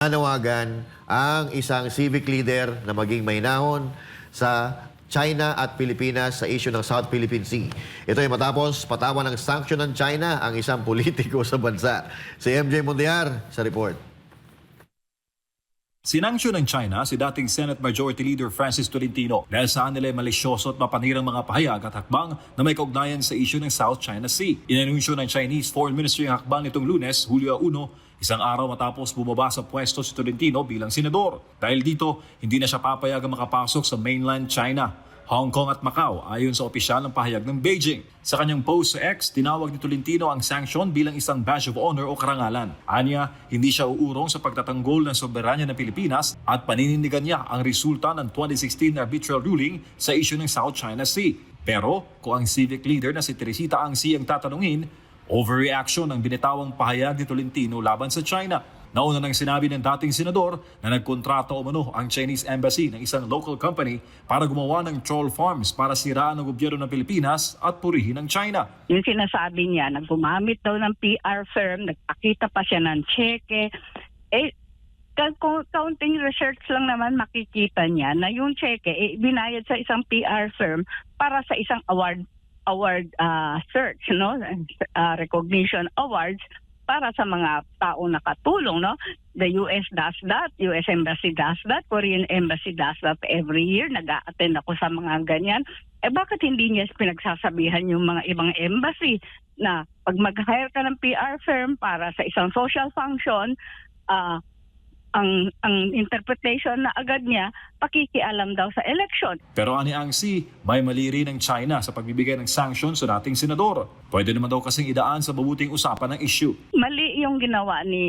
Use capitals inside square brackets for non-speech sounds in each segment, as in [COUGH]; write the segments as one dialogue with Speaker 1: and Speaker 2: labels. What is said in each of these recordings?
Speaker 1: nanawagan ang isang civic leader na maging mainahon sa China at Pilipinas sa issue ng South Philippine Sea. Ito ay matapos patawan ng sanction ng China ang isang politiko sa bansa. Si MJ Mundiar sa report.
Speaker 2: Sinanksyon ng China si dating Senate Majority Leader Francis Tolentino dahil sa nila malisyoso at mapanirang mga pahayag at hakbang na may kaugnayan sa issue ng South China Sea. Inanunsyo ng Chinese Foreign Ministry ang hakbang nitong lunes, Hulyo 1, isang araw matapos bumaba sa pwesto si Tolentino bilang senador. Dahil dito, hindi na siya papayagang makapasok sa mainland China. Hong Kong at Macau ayon sa opisyal ng pahayag ng Beijing. Sa kanyang post sa X, tinawag ni Tolentino ang sanction bilang isang badge of honor o karangalan. Anya, hindi siya uurong sa pagtatanggol ng soberanya ng Pilipinas at paninindigan niya ang resulta ng 2016 arbitral ruling sa issue ng South China Sea. Pero kung ang civic leader na si Teresita Ang Si ang tatanungin, overreaction ang binitawang pahayag ni Tolentino laban sa China. Nauna nang sinabi ng dating senador na nagkontrata umano ang Chinese Embassy ng isang local company para gumawa ng troll farms para siraan ang gobyerno ng Pilipinas at purihin ng China.
Speaker 3: Yung sinasabi niya, na gumamit daw ng PR firm, nagpakita pa siya ng cheque. Eh, counting research lang naman makikita niya na yung cheque, eh, binayad sa isang PR firm para sa isang award award ah, search, no? Ah, recognition awards para sa mga taong nakatulong, no? The US does that, US Embassy does that, Korean Embassy does that every year. Nag-a-attend ako sa mga ganyan. Eh bakit hindi niya pinagsasabihan yung mga ibang embassy na pag mag-hire ka ng PR firm para sa isang social function, ah, ang ang interpretation na agad niya pakikialam daw sa election.
Speaker 2: Pero ani ang si, may mali rin ng China sa pagbibigay ng sanction sa dating senador. Pwede naman daw kasing idaan sa mabuting usapan ng issue.
Speaker 3: Mali yung ginawa ni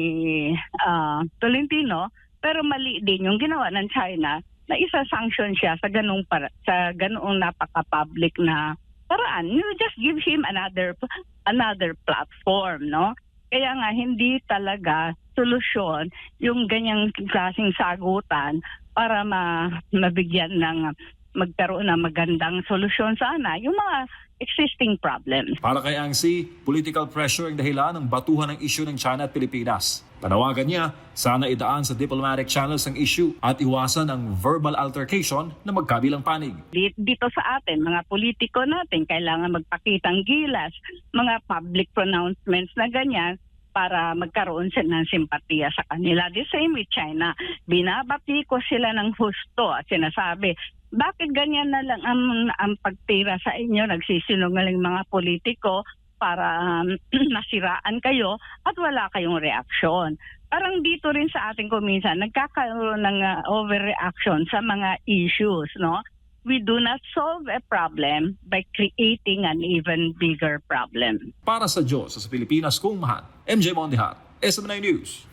Speaker 3: ah, Tolentino, pero mali din yung ginawa ng China na isa-sanction siya sa ganung para, sa ganung napaka-public na paraan. You just give him another another platform, no? Kaya nga hindi talaga solusyon yung ganyang klaseng sagutan para ma mabigyan ng magkaroon ng magandang solusyon sana yung mga existing problems.
Speaker 2: Para kay Ang Si, political pressure ang dahilan ng batuhan ng issue ng China at Pilipinas. Panawagan niya, sana idaan sa diplomatic channels ang issue at iwasan ang verbal altercation na magkabilang panig.
Speaker 3: Di- dito sa atin, mga politiko natin, kailangan magpakitang gilas, mga public pronouncements na ganyan para magkaroon sila ng simpatiya sa kanila. The same with China. Binabati ko sila ng husto at sinasabi, bakit ganyan na lang ang, ang pagtira sa inyo, nagsisinungaling mga politiko para um, [CLEARS THROAT] nasiraan kayo at wala kayong reaksyon. Parang dito rin sa ating kuminsan, nagkakaroon ng uh, overreaction sa mga issues, no? We do not solve a problem by creating an even bigger problem.
Speaker 2: Para sa Diyos sa Pilipinas kung mahal, MJ Mondihar, SMNI News.